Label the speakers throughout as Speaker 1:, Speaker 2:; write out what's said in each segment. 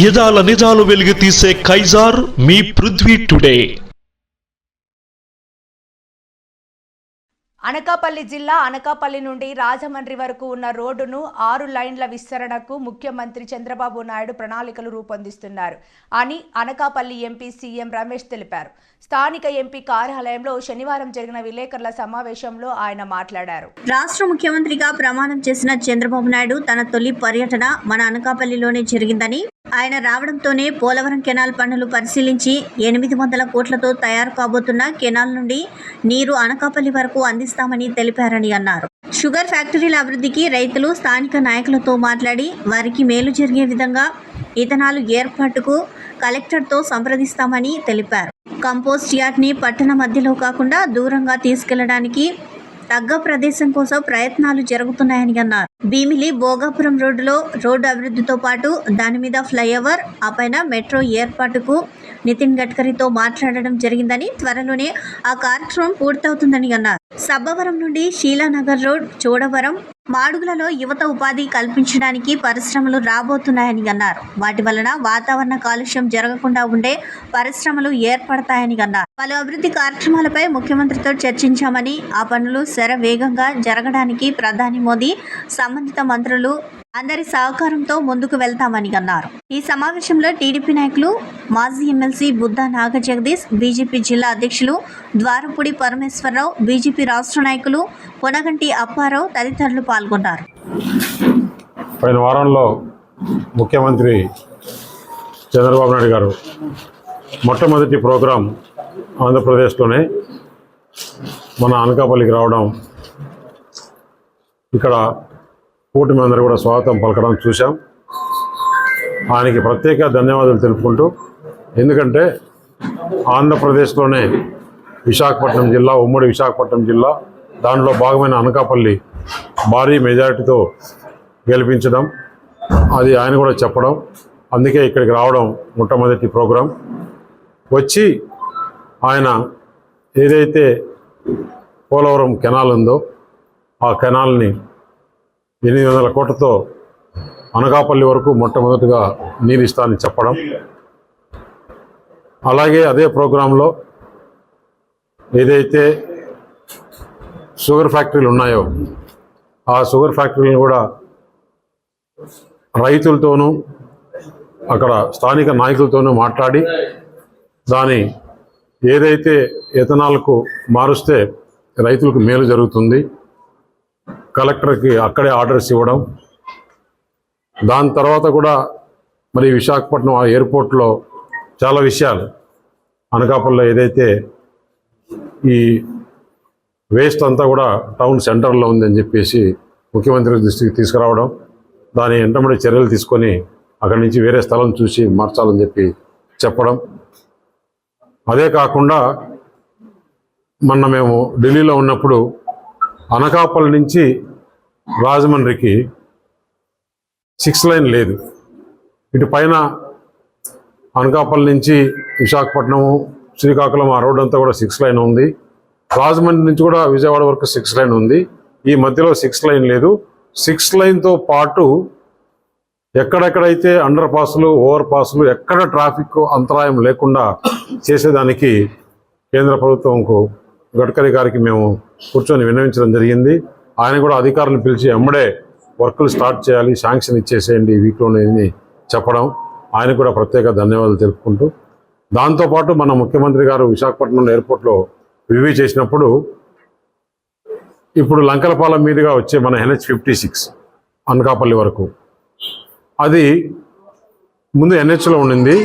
Speaker 1: యదాల నిజాలు వెలుగు తీసే కైజార్ మీ పృథ్వీ టుడే.
Speaker 2: అనకాపల్లి జిల్లా అనకాపల్లి నుండి రాజమండ్రి వరకు ఉన్న రోడ్డును ఆరు లైన్ల విస్తరణకు ముఖ్యమంత్రి చంద్రబాబు నాయుడు ప్రణాళికలు రూపొందిస్తున్నారు అని అనకాపల్లి ఎంపీ సీఎం రమేష్ తెలిపారు. స్థానిక ఎంపీ కార్యాలయంలో శనివారం జరిగిన విలేకరుల సమావేశంలో ఆయన మాట్లాడారు.
Speaker 3: రాష్ట్ర ముఖ్యమంత్రిగా ప్రమాణం చేసిన చంద్రబాబు నాయుడు తన తొలి పర్యటన మన అనకాపల్లిలోనే జరిగిందని ఆయన రావడంతోనే పోలవరం కెనాల్ పనులు పరిశీలించి ఎనిమిది వందల కోట్లతో తయారు కాబోతున్న కెనాల్ నుండి నీరు అనకాపల్లి వరకు అందిస్తామని తెలిపారని అన్నారు. షుగర్ ఫ్యాక్టరీల అభివృద్ధికి రైతులు స్థానిక నాయకులతో మాట్లాడి వారికి మేలు జరిగే విధంగా ఇథనాలు ఏర్పాటుకు కలెక్టర్తో సంప్రదిస్తామని తెలిపారు. కంపోస్ట్ యార్డ్ని పట్టణ మధ్యలో కాకుండా దూరంగా తీసుకెళ్ళడానికి తగ్గ ప్రదేశం కోసం ప్రయత్నాలు జరుగుతున్నాయని అన్నారు. భీమిలి భోగాపురం రోడ్డులో రోడ్డు అభివృద్ధితో పాటు దాని మీద ఫ్లైఓవర్ ఆ పైన మెట్రో ఏర్పాటుకు నితిన్ గడ్కరీతో మాట్లాడడం జరిగిందని త్వరలోనే ఆ కార్యక్రమం పూర్తవుతుందని అన్నారు. సబ్బవరం నుండి శీలానగర్ రోడ్ చోడవరం మాడుగులలో యువత ఉపాధి కల్పించడానికి పరిశ్రమలు రాబోతున్నాయని అన్నారు. వాటి వలన వాతావరణ కాలుష్యం జరగకుండా ఉండే పరిశ్రమలు ఏర్పడతాయని అన్నారు. పలు అభివృద్ధి కార్యక్రమాలపై ముఖ్యమంత్రితో చర్చించామని ఆ పనులు శర వేగంగా జరగడానికి ప్రధాని మోదీ సంబంధిత మంత్రులు అందరి సహకారంతో ముందుకు వెళ్తామని అన్నారు. ఈ సమావేశంలో టీడీపీ నాయకులు మాజీ ఎమ్మెల్సీ బుద్ధా నాగ జగదీష్ బీజేపీ జిల్లా అధ్యక్షులు ద్వారపూడి పరమేశ్వరరావు బీజేపీ రాష్ట్ర నాయకులు కొనగంటి అప్పారావు తదితరులు పాల్గొన్నారు.
Speaker 4: పోయిన వారంలో ముఖ్యమంత్రి చంద్రబాబు నాయుడు గారు మొట్టమొదటి ప్రోగ్రాం ఆంధ్రప్రదేశ్లోనే మన అనకాపల్లికి రావడం ఇక్కడ కూటమి అందరూ కూడా స్వాగతం పలకడం చూశాం. ఆయనకి ప్రత్యేక ధన్యవాదాలు తెలుపుకుంటూ ఎందుకంటే ఆంధ్రప్రదేశ్లోనే విశాఖపట్నం జిల్లా ఉమ్మడి విశాఖపట్నం జిల్లా దాంట్లో భాగమైన అనకాపల్లి భారీ మెజారిటీతో గెలిపించడం అది ఆయన కూడా చెప్పడం అందుకే ఇక్కడికి రావడం మొట్టమొదటి ప్రోగ్రాం. వచ్చి ఆయన ఏదైతే పోలవరం కెనాల్ ఉందో ఆ కెనాల్ని ఎనిమిది వందల కోట్లతో అనకాపల్లి వరకు మొట్టమొదటిగా నీరు ఇస్తానని చెప్పడం. అలాగే అదే ప్రోగ్రాంలో ఏదైతే షుగర్ ఫ్యాక్టరీలు ఉన్నాయో ఆ షుగర్ ఫ్యాక్టరీలను కూడా రైతులతోనూ అక్కడ స్థానిక నాయకులతోనూ మాట్లాడి దాని ఏదైతే ఎథనాల్కు మారుస్తే రైతులకు మేలు జరుగుతుంది. కలెక్టర్కి అక్కడే ఆర్డర్స్ ఇవ్వడం. దాని తర్వాత కూడా మరి విశాఖపట్నం ఆ ఎయిర్పోర్ట్లో చాలా విషయాలు. అనకాపల్లిలో ఏదైతే ఈ వేస్ట్ అంతా కూడా టౌన్ సెంటర్లో ఉందని చెప్పేసి ముఖ్యమంత్రి దృష్టికి తీసుకురావడం. దాని వెంటబడి చర్యలు తీసుకొని అక్కడి నుంచి వేరే స్థలం చూసి మార్చాలని చెప్పి చెప్పడం. అదే కాకుండా మొన్న మేము ఢిల్లీలో ఉన్నప్పుడు అనకాపల్లి నుంచి రాజమండ్రికి సిక్స్ లైన్ లేదు. ఇటు పైన అనకాపల్లి నుంచి విశాఖపట్నము శ్రీకాకుళం ఆ రోడ్ అంతా కూడా సిక్స్ లైన్ ఉంది. రాజమండ్రి నుంచి కూడా విజయవాడ వరకు సిక్స్ లైన్ ఉంది. ఈ మధ్యలో సిక్స్ లైన్ లేదు. సిక్స్ లైన్తో పాటు ఎక్కడెక్కడైతే అండర్ పాస్లు ఓవర్ పాస్లు ఎక్కడ ట్రాఫిక్ అంతరాయం లేకుండా చేసేదానికి కేంద్ర ప్రభుత్వంకు గడ్కరీ గారికి మేము కూర్చొని విన్నవించడం జరిగింది. ఆయన కూడా అధికారులు పిలిచి ఎమ్మడే వర్కులు స్టార్ట్ చేయాలి శాంక్షన్ ఇచ్చేసేయండి ఈ వీక్లోనే అని చెప్పడం. ఆయన కూడా ప్రత్యేక ధన్యవాదాలు తెలుపుకుంటూ దాంతోపాటు మన ముఖ్యమంత్రి గారు విశాఖపట్నం ఎయిర్పోర్ట్లో రివ్యూ చేసినప్పుడు ఇప్పుడు లంకలపాలెం మీదుగా వచ్చే మన ఎన్హెచ్ ఫిఫ్టీ సిక్స్ అనకాపల్లి వరకు. అది ముందు ఎన్హెచ్లో ఉండింది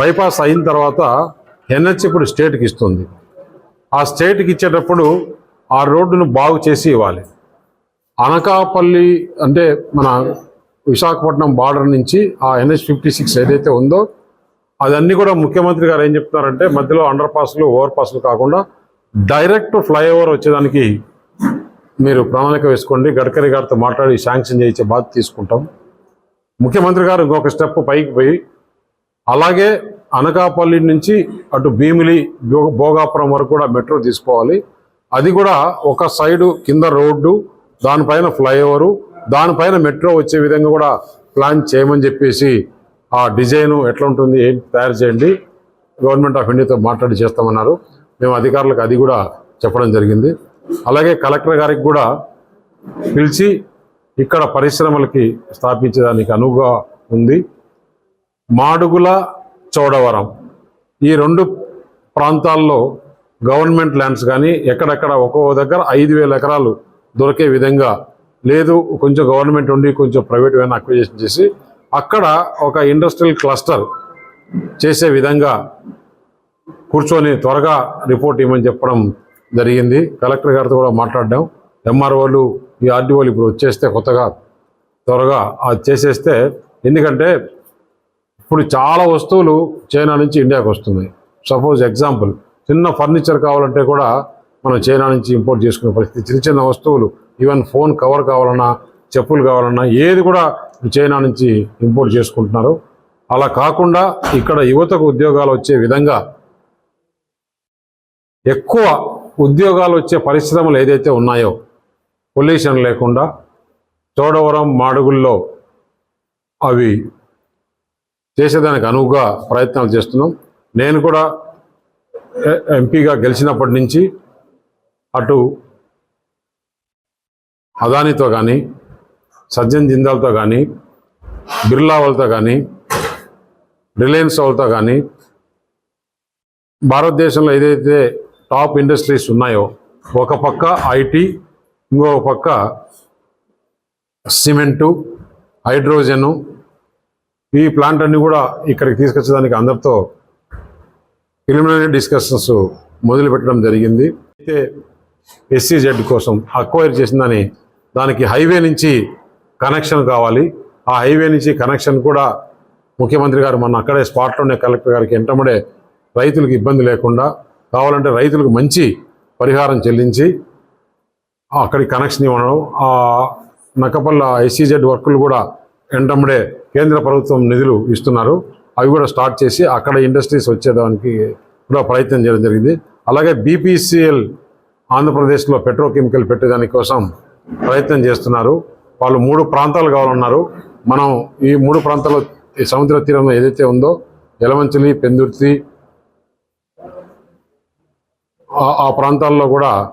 Speaker 4: బైపాస్ అయిన తర్వాత ఎన్హెచ్ ఇప్పుడు స్టేట్కి ఇస్తుంది. ఆ స్టేట్కి ఇచ్చేటప్పుడు ఆ రోడ్డును బాగు చేసి ఇవ్వాలి. అనకాపల్లి అంటే మన విశాఖపట్నం బార్డర్ నుంచి ఆ ఎన్హెచ్ ఫిఫ్టీ సిక్స్ ఏదైతే ఉందో అదన్నీ కూడా ముఖ్యమంత్రి గారు ఏం చెప్తున్నారంటే మధ్యలో అండర్ పాస్లు ఓవర్ పాస్లు కాకుండా డైరెక్ట్ ఫ్లైఓవర్ వచ్చేదానికి మీరు ప్రణాళిక వేసుకోండి. గడ్కరీ గారితో మాట్లాడి శాంక్షన్ చేయించే బాధ్యత తీసుకుంటాం. ముఖ్యమంత్రి గారు ఇంకొక స్టెప్ పైకి పోయి అలాగే అనకాపల్లి నుంచి అటు భీమిలి భోగాపురం వరకు కూడా మెట్రో తీసుకోవాలి. అది కూడా ఒక సైడు కింద రోడ్డు దానిపైన ఫ్లైఓవరు దానిపైన మెట్రో వచ్చే విధంగా కూడా ప్లాన్ చేయమని చెప్పేసి ఆ డిజైను ఎట్లా ఉంటుంది ఏంటి తయారు చేయండి గవర్నమెంట్ ఆఫ్ ఇండియాతో మాట్లాడి చేస్తామన్నారు. మేము అధికారులకు అది కూడా చెప్పడం జరిగింది. అలాగే కలెక్టర్ గారికి కూడా పిలిచి ఇక్కడ పరిశ్రమలకి స్థాపించడానికి అనువుగా ఉంది. మాడుగుల చౌడవరం. ఈ రెండు ప్రాంతాల్లో గవర్నమెంట్ ల్యాండ్స్ కానీ ఎక్కడెక్కడ ఒక్కో దగ్గర ఐదు వేల ఎకరాలు దొరికే విధంగా లేదు కొంచెం గవర్నమెంట్ ఉండి కొంచెం ప్రైవేట్ అయినా అక్విజేషన్ చేసి అక్కడ ఒక ఇండస్ట్రియల్ క్లస్టర్ చేసే విధంగా కూర్చొని త్వరగా రిపోర్ట్ ఇవ్వమని చెప్పడం జరిగింది. కలెక్టర్ గారితో కూడా మాట్లాడడం. ఎంఆర్ఓలు ఈ ఆర్డీఓలు ఇప్పుడు వచ్చేస్తే కొత్తగా త్వరగా అది చేసేస్తే ఎందుకంటే ఇప్పుడు చాలా వస్తువులు చైనా నుంచి ఇండియాకి వస్తున్నాయి. సపోజ్ ఎగ్జాంపుల్ చిన్న ఫర్నిచర్ కావాలంటే కూడా మనం చైనా నుంచి ఇంపోర్ట్ చేసుకునే పరిస్థితి. చిన్న చిన్న వస్తువులు ఈవెన్ ఫోన్ కవర్ కావాలన్నా చెప్పులు కావాలన్నా ఏది కూడా చైనా నుంచి ఇంపోర్ట్ చేసుకుంటున్నారు. అలా కాకుండా ఇక్కడ యువతకు ఉద్యోగాలు వచ్చే విధంగా ఎక్కువ ఉద్యోగాలు వచ్చే పరిశ్రమలు ఏదైతే ఉన్నాయో పొల్యూషన్ లేకుండా చోడవరం మాడుగుల్లో అవి చేసేదానికి అనువుగా ప్రయత్నాలు చేస్తున్నాం. నేను కూడా ఎంపీగా గెలిచినప్పటి నుంచి అటు అదానితో కానీ సజ్జన్ జిందాల్తో కానీ బిర్లా వాళ్ళతో కానీ రిలయన్స్ వాళ్ళతో కానీ భారతదేశంలో ఏదైతే టాప్ ఇండస్ట్రీస్ ఉన్నాయో ఒక పక్క ఐటీ ఇంకొక పక్క సిమెంటు హైడ్రోజను ఈ ప్లాంట్ అన్నీ కూడా ఇక్కడికి తీసుకొచ్చడానికి అందరితో ప్రిలిమినరీ డిస్కషన్స్ మొదలు పెట్టడం జరిగింది. అయితే ఎస్సీజెడ్ కోసం అక్వైర్ చేసిందని దానికి హైవే నుంచి కనెక్షన్ కావాలి. ఆ హైవే నుంచి కనెక్షన్ కూడా ముఖ్యమంత్రి గారు మొన్న అక్కడే స్పాట్లోనే కలెక్టర్ గారికి ఎంటమడే రైతులకు ఇబ్బంది లేకుండా కావాలంటే రైతులకు మంచి పరిహారం చెల్లించి అక్కడికి కనెక్షన్ ఇవ్వడం ఆ నక్కపల్ల ఎస్సీజెడ్ వర్కులు కూడా వెంటనే కేంద్ర ప్రభుత్వం నిధులు ఇస్తున్నారు. అవి కూడా స్టార్ట్ చేసి అక్కడ ఇండస్ట్రీస్ వచ్చేదానికి కూడా ప్రయత్నం చేయడం జరిగింది. అలాగే బీపీసీఎల్ ఆంధ్రప్రదేశ్లో పెట్రోకెమికల్ పెట్టేదాని కోసం ప్రయత్నం చేస్తున్నారు. వాళ్ళు మూడు ప్రాంతాలు కావాలన్నారు. మనం ఈ మూడు ప్రాంతాల్లో ఈ సముద్ర తీరంలో ఏదైతే ఉందో ఎలమంచిలి పెందుర్తి ఆ- ప్రాంతాల్లో కూడా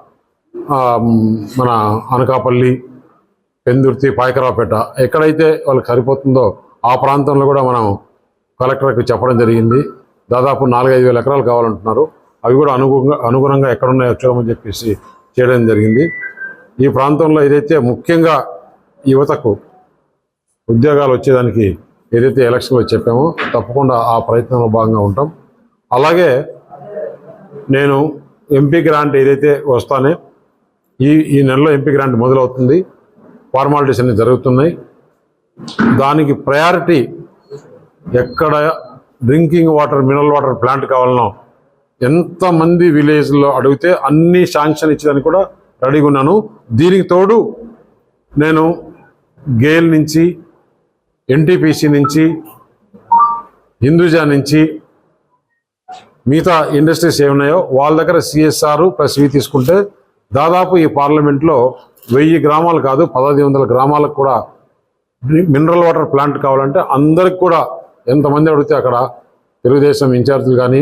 Speaker 4: మన అనకాపల్లి పెందుర్తి పాయకరావుపేట ఎక్కడైతే వాళ్ళకి సరిపోతుందో ఆ ప్రాంతంలో కూడా మనం కలెక్టర్కి చెప్పడం జరిగింది. దాదాపు నాలుగైదు వేల ఎకరాలు కావాలంటున్నారు. అవి కూడా అనుగుణంగా అనుగుణంగా ఎక్కడున్నాయో చూడమని చెప్పేసి చేయడం జరిగింది. ఈ ప్రాంతంలో ఏదైతే ముఖ్యంగా యువతకు ఉద్యోగాలు వచ్చేదానికి ఏదైతే ఎలక్షన్లో చెప్పామో తప్పకుండా ఆ ప్రయత్నంలో భాగంగా ఉంటాం. అలాగే నేను ఎంపీ గ్రాంట్ ఏదైతే వస్తానే ఈ ఈ నెలలో ఎంపీ గ్రాంట్ మొదలవుతుంది. ఫార్మాలిటీస్ అన్ని జరుగుతున్నాయి. దానికి ప్రయారిటీ ఎక్కడ drinking water mineral water plant కావాలనో ఎంతమంది విలేజ్లో అడిగితే అన్ని శాంక్షన్ ఇచ్చేదానికి కూడా రెడీగా ఉన్నాను. దీనికి తోడు నేను గేల్ నుంచి ఎన్టీపీసీ నుంచి హిందూజా నుంచి మిగతా ఇండస్ట్రీస్ ఏమున్నాయో వాళ్ళ దగ్గర సిఎస్ఆర్ ప్లస్ ఇవి తీసుకుంటే దాదాపు ఈ పార్లమెంట్లో వెయ్యి గ్రామాలు కాదు పదహైదు వందల గ్రామాలకు కూడా మినరల్ వాటర్ ప్లాంట్ కావాలంటే అందరికి కూడా ఎంతమంది అడిగితే అక్కడ తెలుగుదేశం ఇన్ఛార్జీలు కానీ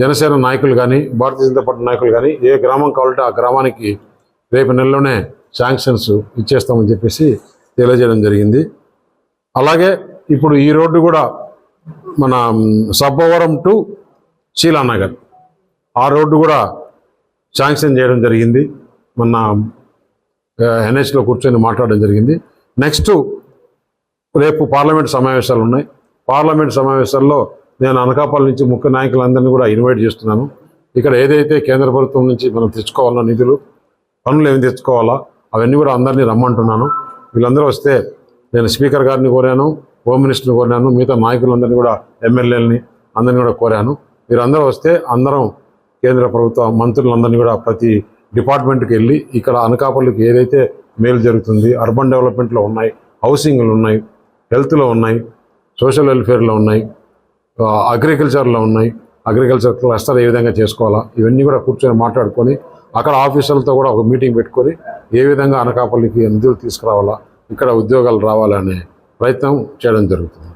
Speaker 4: జనసేన నాయకులు కానీ భారతీయ జనతా పార్టీ నాయకులు కానీ ఏ గ్రామం కావాలంటే ఆ గ్రామానికి రేపు నెలలోనే శాంక్షన్స్ ఇచ్చేస్తామని చెప్పేసి తెలియజేయడం జరిగింది. అలాగే ఇప్పుడు ఈ రోడ్డు కూడా మన సబ్బవరం టు శీలానగర్. ఆ రోడ్డు కూడా శాంక్షన్ చేయడం జరిగింది. మొన్న ఎన్హెచ్లో కూర్చొని మాట్లాడడం జరిగింది. నెక్స్ట్ రేపు పార్లమెంట్ సమావేశాలు ఉన్నాయి. పార్లమెంట్ సమావేశాల్లో నేను అనకాపల్లి నుంచి ముఖ్య నాయకులందరినీ కూడా ఇన్వైట్ చేస్తున్నాను. ఇక్కడ ఏదైతే కేంద్ర ప్రభుత్వం నుంచి మనం తెచ్చుకోవాలన్న నిధులు పనులు ఏమి తెచ్చుకోవాలా అవన్నీ కూడా అందరినీ రమ్మంటున్నాను. వీళ్ళందరూ వస్తే నేను స్పీకర్ గారిని కోరాను హోమ్ మినిస్టర్ని కోరాను మిగతా నాయకులందరినీ కూడా ఎమ్మెల్యేలని అందరినీ కూడా కోరాను. మీరందరూ వస్తే అందరం కేంద్ర ప్రభుత్వ మంత్రులందరినీ కూడా ప్రతి డిపార్ట్మెంట్కి వెళ్ళి ఇక్కడ అనకాపల్లికి ఏదైతే మేలు జరుగుతుంది అర్బన్ డెవలప్మెంట్లో ఉన్నాయి హౌసింగ్లు ఉన్నాయి హెల్త్లో ఉన్నాయి సోషల్ వెల్ఫేర్లో ఉన్నాయి అగ్రికల్చర్లో ఉన్నాయి. అగ్రికల్చర్ క్లస్టర్ ఏ విధంగా చేసుకోవాలా? ఇవన్నీ కూడా కూర్చొని మాట్లాడుకొని అక్కడ ఆఫీసర్లతో కూడా ఒక మీటింగ్ పెట్టుకొని ఏ విధంగా అనకాపల్లికి నిధులు తీసుకురావాలా ఇక్కడ ఉద్యోగాలు రావాలనే ప్రయత్నం చేయడం జరుగుతుంది.